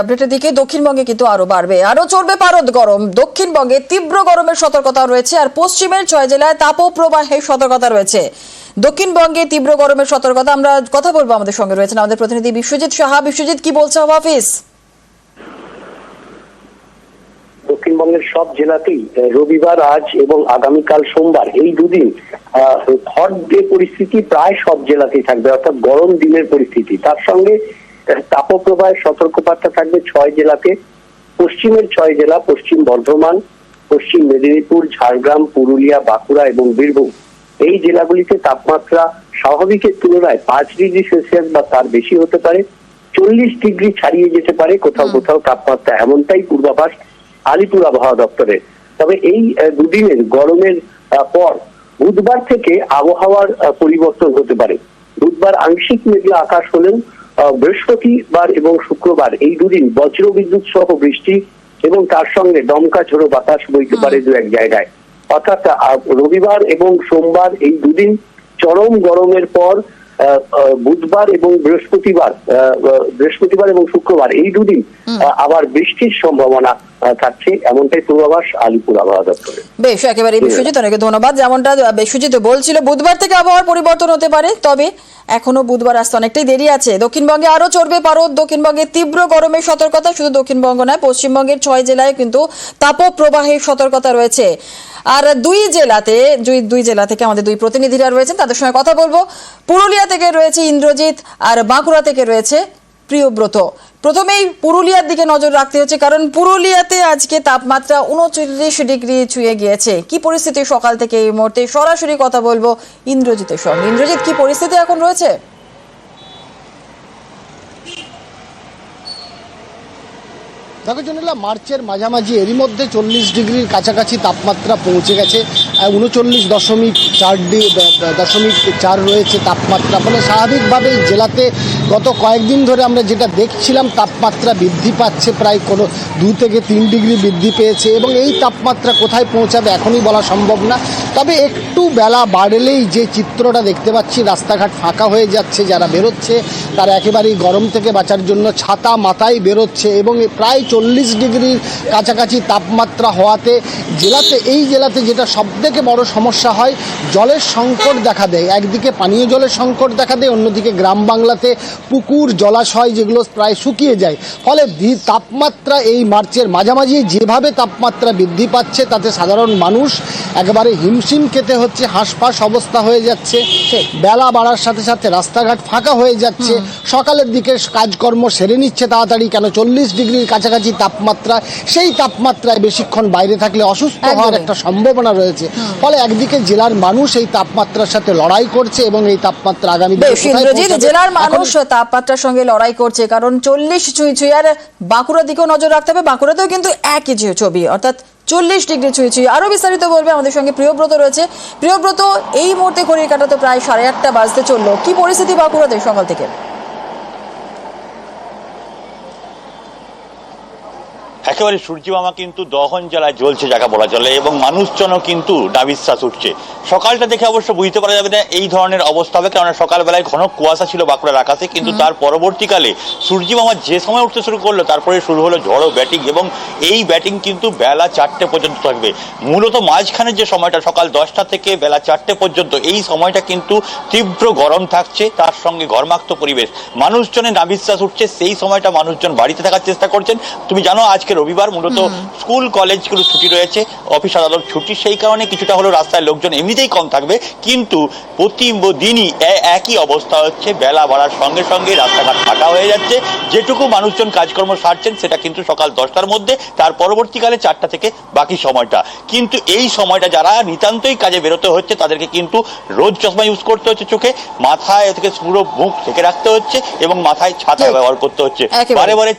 আপডেটের দিকে দক্ষিণবঙ্গে কিন্তু আরও বাড়বে। আরও চলবে পারদ গরম। দক্ষিণবঙ্গে তীব্র গরমের সতর্কতা রয়েছে আর পশ্চিমের ছয় জেলায় তাপপ্রবাহের সতর্কতা রয়েছে। দক্ষিণবঙ্গে তীব্র গরমের সতর্কতা আমরা কথা বলব আমাদের সঙ্গে রয়েছেন আমাদের প্রতিনিধি বিশ্বজিৎ সাহা। বিশ্বজিৎ, কি বলছে হাফিজ দক্ষিণবঙ্গের সব জেলাতেই রবিবার, আজ এবং আগামীকাল সোমবার এই দুদিন হট ডে পরিস্থিতি প্রায় সব জেলাতেই থাকবে, অর্থাৎ গরম দিনের পরিস্থিতি। তার সঙ্গে তাপপ্রবাহের সতর্কবার্তা থাকবে ছয় জেলাতে। পশ্চিমের ছয় জেলা পশ্চিম বর্ধমান পশ্চিম মেদিনীপুর ঝাড়গ্রাম পুরুলিয়া বাঁকুড়া এবং বীরভূম। এই জেলাগুলিতে তাপমাত্রা স্বাভাবিকের তুলনায় পাঁচ ডিগ্রি সেলসিয়াস বা তার বেশি হতে পারে। চল্লিশ ডিগ্রি ছাড়িয়ে যেতে পারে কোথাও কোথাও তাপমাত্রা এমনটাই পূর্বাভাস আলিপুর আবহাওয়া দপ্তরের। তবে এই দুদিনের গরমের পর বুধবার থেকে আবহাওয়ার পরিবর্তন হতে পারে। বুধবার আংশিক মেঘলা আকাশ হলেও বৃহস্পতিবার এবং শুক্রবার এই দুদিন বজ্র বিদ্যুৎ সহ বৃষ্টি এবং তার সঙ্গে দমকা ঝোড়ো বাতাস বইতে পারে দু এক জায়গায়। অর্থাৎ রবিবার এবং সোমবার এই দুদিন চরম গরমের পর বুধবার এবং বৃহস্পতিবার বৃহস্পতিবার এবং শুক্রবার এই দুদিন আবার বৃষ্টির সম্ভাবনা থাকছে। এমনটাই পূর্বাভাস আলিপুর আবহাওয়া দপ্তরের বেশ একেবারে বিশ্বজিৎ অনেক ধন্যবাদ। যেমনটা বিশ্বজিৎ বলছিল বুধবার থেকে আবহাওয়ার পরিবর্তন হতে পারে তবে এখনও বুধবার আসতে অনেকটাই দেরি আছে। দক্ষিণবঙ্গে আরও চড়বে পারদ। দক্ষিণবঙ্গে তীব্র গরমের সতর্কতা শুধু দক্ষিণবঙ্গ নয় পশ্চিমবঙ্গের ছয় জেলায় কিন্তু তাপপ্রবাহের সতর্কতা রয়েছে। আর দুই জেলাতে দুই দুই জেলা থেকে আমাদের দুই প্রতিনিধিরা রয়েছেন তাদের সঙ্গে কথা বলব। পুরুলিয়া থেকে রয়েছে ইন্দ্রজিৎ আর বাঁকুড়া থেকে রয়েছে প্রিয়ব্রত প্রথমেই পুরুলিয়ার দিকে নজর রাখতে হচ্ছে, কারণ পুরুলিয়াতে আজকে তাপমাত্রা উনচল্লিশ ডিগ্রি ছুঁয়ে গিয়েছে। কি পরিস্থিতি সকাল থেকে এই মুহূর্তে? সরাসরি কথা বলব ইন্দ্রজিতের সঙ্গে। ইন্দ্রজিৎ, কি পরিস্থিতি এখন রয়েছে? দেখো জনিলা, মার্চের মাঝামাঝি এরই মধ্যে চল্লিশ ডিগ্রির কাছাকাছি তাপমাত্রা পৌঁছে গেছে। উনচল্লিশ দশমিক চার দশমিক চার রয়েছে তাপমাত্রা। ফলে স্বাভাবিকভাবেই জেলাতে গত কয়েকদিন ধরে আমরা যেটা দেখছিলাম, তাপমাত্রা বৃদ্ধি পাচ্ছে প্রায় কোনো দু থেকে তিন ডিগ্রি বৃদ্ধি পেয়েছে এবং এই তাপমাত্রা কোথায় পৌঁছাবে এখনই বলা সম্ভব না। তবে একটু বেলা বাড়লেই যে চিত্রটা দেখতে পাচ্ছি, রাস্তাঘাট ফাঁকা হয়ে যাচ্ছে, যারা বেরোচ্ছে তারা একেবারেই গরম থেকে বাঁচার জন্য ছাতা মাথায় বেরোচ্ছে এবং প্রায় চল্লিশ ডিগ্রির কাছাকাছি তাপমাত্রা হওয়াতে জেলাতে, এই জেলাতে যেটা সবথেকে বড় সমস্যা হয় জলের সংকট দেখা দেয়। একদিকে পানীয় জলের সংকট দেখা দেয় অন্যদিকে গ্রাম বাংলাতে পুকুর জলাশয় যেগুলো প্রায় শুকিয়ে যায়। ফলে তাপমাত্রা এই মার্চের মাঝামাঝি যেভাবে তাপমাত্রা বৃদ্ধি পাচ্ছে তাতে সাধারণ মানুষ একেবারে হিমশিম খেতে হচ্ছে হাঁসফাঁস অবস্থা হয়ে যাচ্ছে বেলা বাড়ার সাথে সাথে রাস্তাঘাট ফাঁকা হয়ে যাচ্ছে। সকালের দিকে কাজকর্ম সেরে নিচ্ছে তাড়াতাড়ি কেন চল্লিশ ডিগ্রির কাছাকাছি তাপমাত্রা সেই তাপমাত্রায় বেশিক্ষণ বাইরে থাকলে অসুস্থ হওয়ার একটা সম্ভাবনা রয়েছে। ফলে একদিকে জেলার মানুষ এই তাপমাত্রার সাথে লড়াই করছে এবং এই তাপমাত্রা আগামী? জেলার মানুষ তাপমাত্রার সঙ্গে লড়াই করছে কারণ চল্লিশ ছুঁই ছুঁই আর বাঁকুড়ার দিকেও নজর রাখতে হবে। বাঁকুড়াতেও কিন্তু একই ছবি অর্থাৎ চল্লিশ ডিগ্রি ছুঁই ছুঁই। আরও বিস্তারিত বলবে আমাদের সঙ্গে প্রিয়ব্রত রয়েছে। প্রিয়ব্রত এই মুহূর্তে ঘড়ির কাটাতে প্রায় সাড়ে আটটা বাজতে চলল। কি পরিস্থিতি বাঁকুড়াতে সকাল থেকে? একেবারে সূর্যমামা কিন্তু দহন জ্বালায় জ্বলছে যাকে বলা চলে এবং মানুষজনও কিন্তু ডাবিশ্বাস উঠছে। সকালটা দেখে অবশ্য বুঝতে পারা যাবে না এই ধরনের অবস্থা হবে কেননা সকালবেলায় ঘন কুয়াশা ছিল বাঁকুড়ার আকাশে কিন্তু তার পরবর্তীকালে সূর্যমামা যে সময় উঠতে শুরু করল তারপরে শুরু হলো ঝড়ো ব্যাটিং এবং এই ব্যাটিং কিন্তু বেলা চারটে পর্যন্ত থাকবে। মূলত মাঝখানের যে সময়টা সকাল দশটা থেকে বেলা চারটে পর্যন্ত এই সময়টা কিন্তু তীব্র গরম থাকছে তার সঙ্গে ঘরমাক্ত পরিবেশ। মানুষজনের নাবিশ্বাস উঠছে সেই সময়টা মানুষজন বাড়িতে থাকার চেষ্টা করছেন। তুমি জানো আজকে রবিবার মূলত স্কুল কলেজগুলো ছুটি রয়েছে অফিস আদালত ছুটি সেই কারণে কিছুটা হলো রাস্তায় লোকজন এমনিতেই কম থাকবে কিন্তু প্রতি দিনই একই অবস্থা হচ্ছে বেলা বাড়ার সঙ্গে সঙ্গে রাস্তাঘাট ফাঁকা হয়ে যাচ্ছে যেটুকু মানুষজন কাজকর্ম সারছেন সেটা কিন্তু সকাল দশটার মধ্যে তার পরবর্তীকালে চারটা থেকে বাকি সময়টা। কিন্তু এই সময়টা যারা নিতান্তই কাজে বেরোতে হচ্ছে তাদেরকে কিন্তু রোজ চশমা ইউজ করতে হচ্ছে চোখে মাথায় থেকে পুরো মুখ ঢেকে রাখতে হচ্ছে এবং মাথায় ছাতা ব্যবহার করতে হচ্ছে। বারে বারে